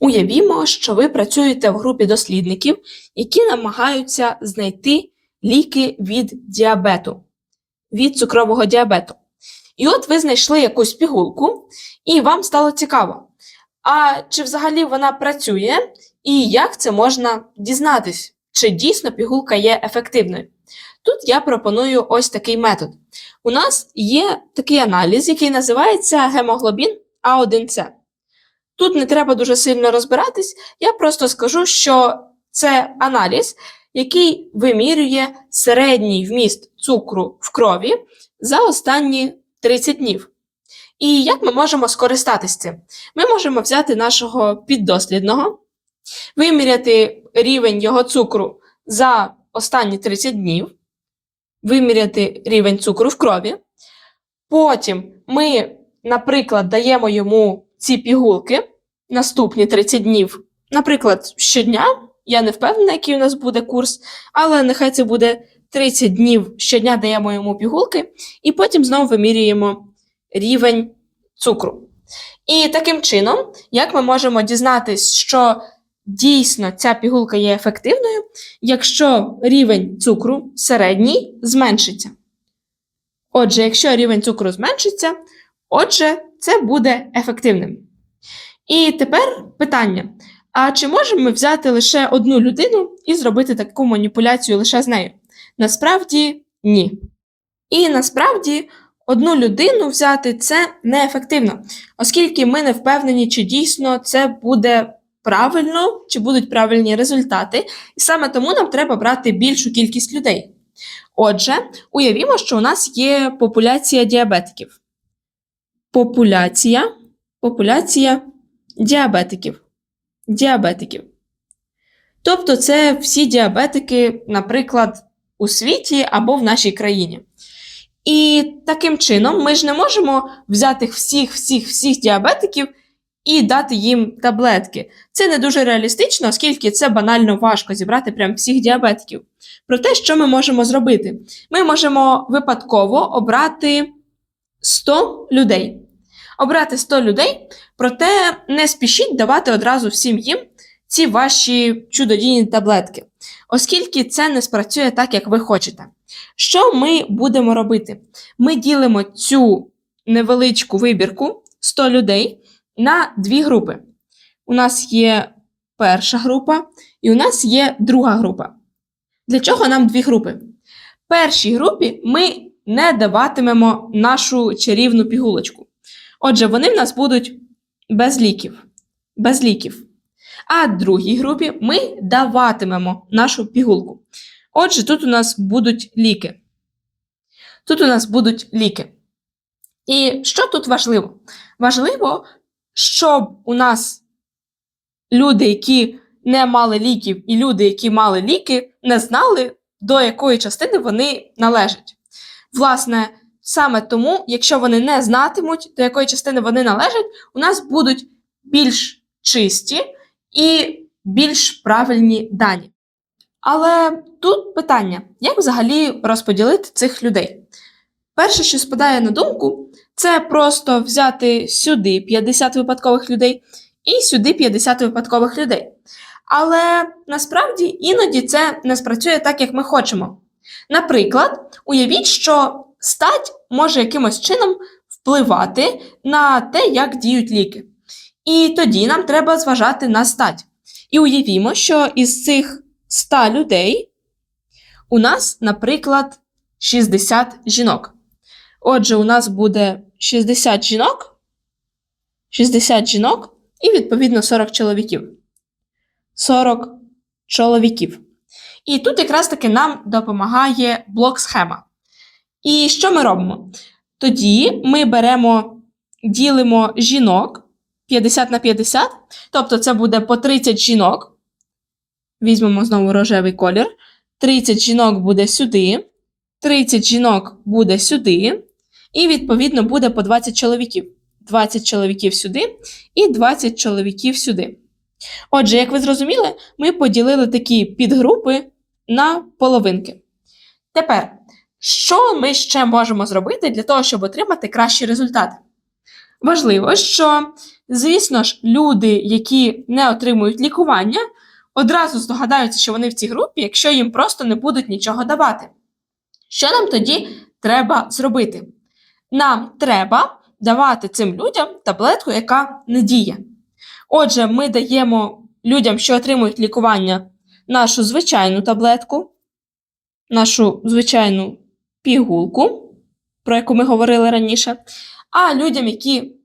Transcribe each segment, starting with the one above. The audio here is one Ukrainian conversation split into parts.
Уявімо, що ви працюєте в групі дослідників, які намагаються знайти ліки від діабету, від цукрового діабету. І от ви знайшли якусь пігулку, і вам стало цікаво, а чи взагалі вона працює, і як це можна дізнатись, чи дійсно пігулка є ефективною? Тут я пропоную ось такий метод. У нас є такий аналіз, який називається гемоглобін А1С. Тут не треба дуже сильно розбиратись, я просто скажу, що це аналіз, який вимірює середній вміст цукру в крові за останні 30 днів. І як ми можемо скористатись цим? Ми можемо взяти нашого піддослідного, виміряти рівень його цукру за останні 30 днів, виміряти рівень цукру в крові. Потім ми, наприклад, даємо йому ці пігулки наступні 30 днів, наприклад, щодня. Я не впевнена, який у нас буде курс, але нехай це буде 30 днів щодня даємо йому пігулки, і потім знову вимірюємо рівень цукру. І таким чином, як ми можемо дізнатись, що дійсно ця пігулка є ефективною, якщо рівень цукру середній зменшиться. Отже, якщо рівень цукру зменшиться, отже, це буде ефективним. І тепер питання: а чи можемо ми взяти лише одну людину і зробити таку маніпуляцію лише з нею? Насправді ні. І насправді одну людину взяти це неефективно, оскільки ми не впевнені, чи дійсно це буде правильно, чи будуть правильні результати, і саме тому нам треба брати більшу кількість людей. Отже, уявімо, що у нас є популяція діабетиків. Популяція, популяція діабетиків. Діабетиків. Тобто, це всі діабетики, наприклад, у світі або в нашій країні. І таким чином ми ж не можемо взяти всіх, всіх, всіх діабетиків і дати їм таблетки. Це не дуже реалістично, оскільки це банально важко зібрати прям всіх діабетиків. Проте, що ми можемо зробити? Ми можемо випадково обрати 100 людей. Обрати 100 людей, проте не спішіть давати одразу всім їм ці ваші чудодійні таблетки, оскільки це не спрацює так, як ви хочете. Що ми будемо робити? Ми ділимо цю невеличку вибірку 100 людей на дві групи. У нас є перша група і у нас є друга група. Для чого нам дві групи? Першій групі ми не даватимемо нашу чарівну пігулочку. Отже, вони в нас будуть без ліків. Без ліків. А другій групі ми даватимемо нашу пігулку. Отже, тут у нас будуть ліки. Тут у нас будуть ліки. І що тут важливо? Важливо, щоб у нас люди, які не мали ліків, і люди, які мали ліки, не знали, до якої частини вони належать. Власне, саме тому, якщо вони не знатимуть, до якої частини вони належать, у нас будуть більш чисті і більш правильні дані. Але тут питання: як взагалі розподілити цих людей? Перше, що спадає на думку, це просто взяти сюди 50 випадкових людей і сюди 50 випадкових людей. Але насправді іноді це не спрацює так, як ми хочемо. Наприклад, уявіть, що стать може якимось чином впливати на те, як діють ліки. І тоді нам треба зважати на стать. І уявімо, що із цих 100 людей у нас, наприклад, 60 жінок. Отже, у нас буде 60 жінок, 60 жінок і, відповідно, 40 чоловіків. 40 чоловіків. І тут якраз таки нам допомагає блок схема. І що ми робимо? Тоді ми беремо, ділимо жінок 50 на 50, тобто це буде по 30 жінок. Візьмемо знову рожевий колір. 30 жінок буде сюди, 30 жінок буде сюди, і, відповідно, буде по 20 чоловіків. 20 чоловіків сюди і 20 чоловіків сюди. Отже, як ви зрозуміли, ми поділили такі підгрупи на половинки. Тепер, що ми ще можемо зробити для того, щоб отримати кращі результати? важливо, що, звісно ж, люди, які не отримують лікування, одразу здогадаються, що вони в цій групі, якщо їм просто не будуть нічого давати. Що нам тоді треба зробити? Нам треба давати цим людям таблетку, яка не діє. Отже, ми даємо людям, що отримують лікування, нашу звичайну таблетку, нашу звичайну пігулку, про яку ми говорили раніше. А людям, які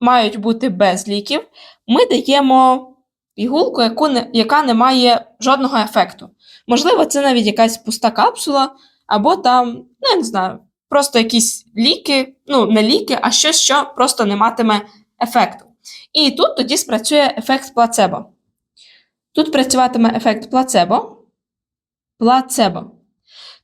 мають бути без ліків, ми даємо пігулку, яку не, яка не має жодного ефекту. Можливо, це навіть якась пуста капсула, або там, ну, я не знаю, просто якісь ліки, ну, не ліки, а щось, що просто не матиме ефекту. І тут тоді спрацює ефект плацебо. Тут працюватиме ефект плацебо. Плацебо.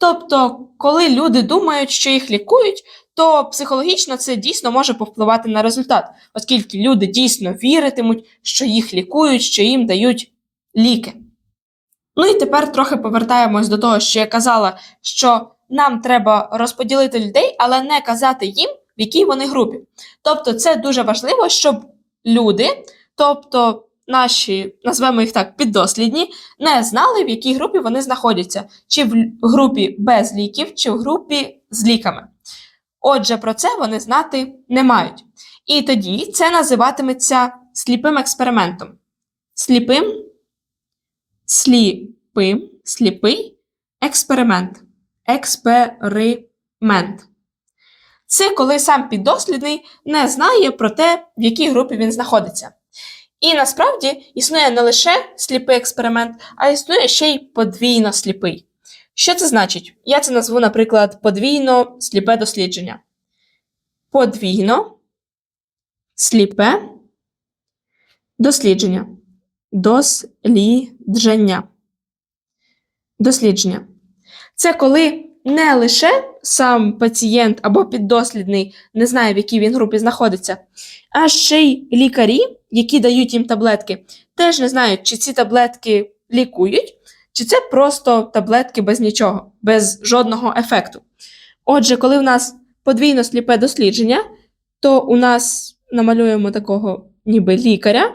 Тобто, коли люди думають, що їх лікують, то психологічно це дійсно може повпливати на результат, оскільки люди дійсно віритимуть, що їх лікують, що їм дають ліки. Ну і тепер трохи повертаємось до того, що я казала, що нам треба розподілити людей, але не казати їм, в якій вони групі. Тобто, це дуже важливо, щоб люди, тобто наші, назвемо їх так, піддослідні, не знали, в якій групі вони знаходяться, чи в групі без ліків, чи в групі з ліками. Отже, про це вони знати не мають. І тоді це називатиметься сліпим експериментом. Сліпим, сліпим, сліпий експеримент. Експеримент. Це коли сам піддослідний не знає про те, в якій групі він знаходиться. І насправді існує не лише сліпий експеримент, а існує ще й подвійно сліпий. Що це значить? Я це назву, наприклад, подвійно сліпе дослідження. Подвійно сліпе дослідження. Дослідження. Дослідження. Це коли не лише сам пацієнт або піддослідний не знає, в якій він групі знаходиться, а ще й лікарі, які дають їм таблетки, теж не знають, чи ці таблетки лікують, чи це просто таблетки без нічого, без жодного ефекту. Отже, коли в нас подвійно сліпе дослідження, то у нас намалюємо такого ніби лікаря,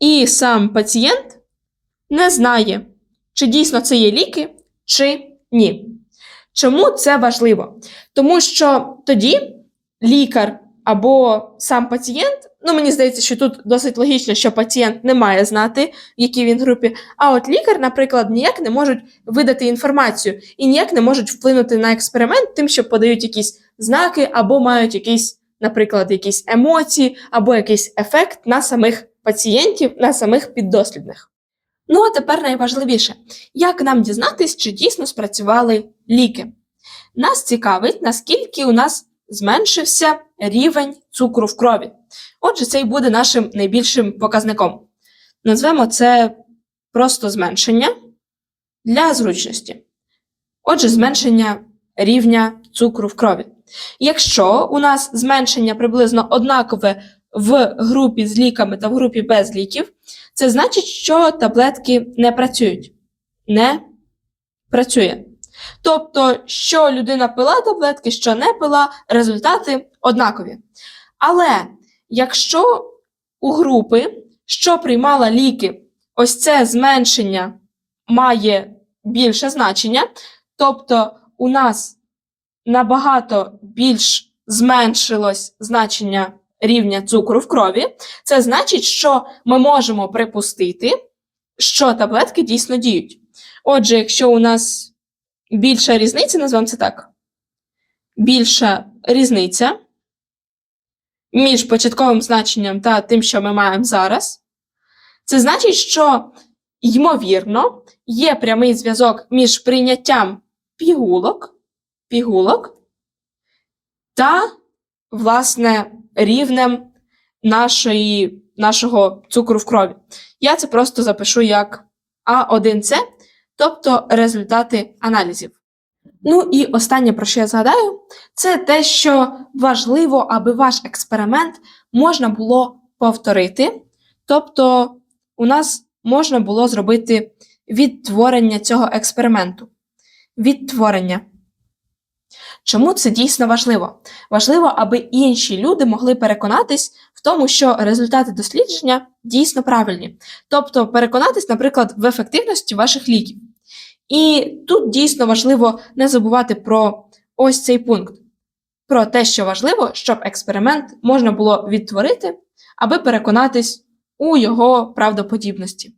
і сам пацієнт не знає, чи дійсно це є ліки, чи ні. Чому це важливо? Тому що тоді лікар або сам пацієнт, ну мені здається, що тут досить логічно, що пацієнт не має знати, в якій він групі. А от лікар, наприклад, ніяк не можуть видати інформацію і ніяк не можуть вплинути на експеримент, тим, що подають якісь знаки, або мають якісь, наприклад, якісь емоції, або якийсь ефект на самих пацієнтів, на самих піддослідних. Ну а тепер найважливіше, як нам дізнатись, чи дійсно спрацювали ліки? Нас цікавить, наскільки у нас зменшився рівень цукру в крові. Отже, це й буде нашим найбільшим показником. Назвемо це просто зменшення для зручності. Отже, зменшення рівня цукру в крові. Якщо у нас зменшення приблизно однакове в групі з ліками та в групі без ліків, це значить, що таблетки не працюють. Не працює. Тобто, що людина пила таблетки, що не пила, результати однакові. Але якщо у групи, що приймала ліки, ось це зменшення має більше значення, тобто у нас набагато більш зменшилось значення рівня цукру в крові, це значить, що ми можемо припустити, що таблетки дійсно діють. Отже, якщо у нас більша різниця, назвемо це так, більша різниця між початковим значенням та тим, що ми маємо зараз, це значить, що, ймовірно, є прямий зв'язок між прийняттям пігулок, пігулок та, власне, рівнем нашої, нашого цукру в крові. Я це просто запишу як А1С, тобто результати аналізів. Ну і останнє, про що я згадаю, це те, що важливо, аби ваш експеримент можна було повторити. Тобто, у нас можна було зробити відтворення цього експерименту. Відтворення. Чому це дійсно важливо? Важливо, аби інші люди могли переконатись в тому, що результати дослідження дійсно правильні. Тобто переконатись, наприклад, в ефективності ваших ліків. І тут дійсно важливо не забувати про ось цей пункт: про те, що важливо, щоб експеримент можна було відтворити, аби переконатись у його правдоподібності.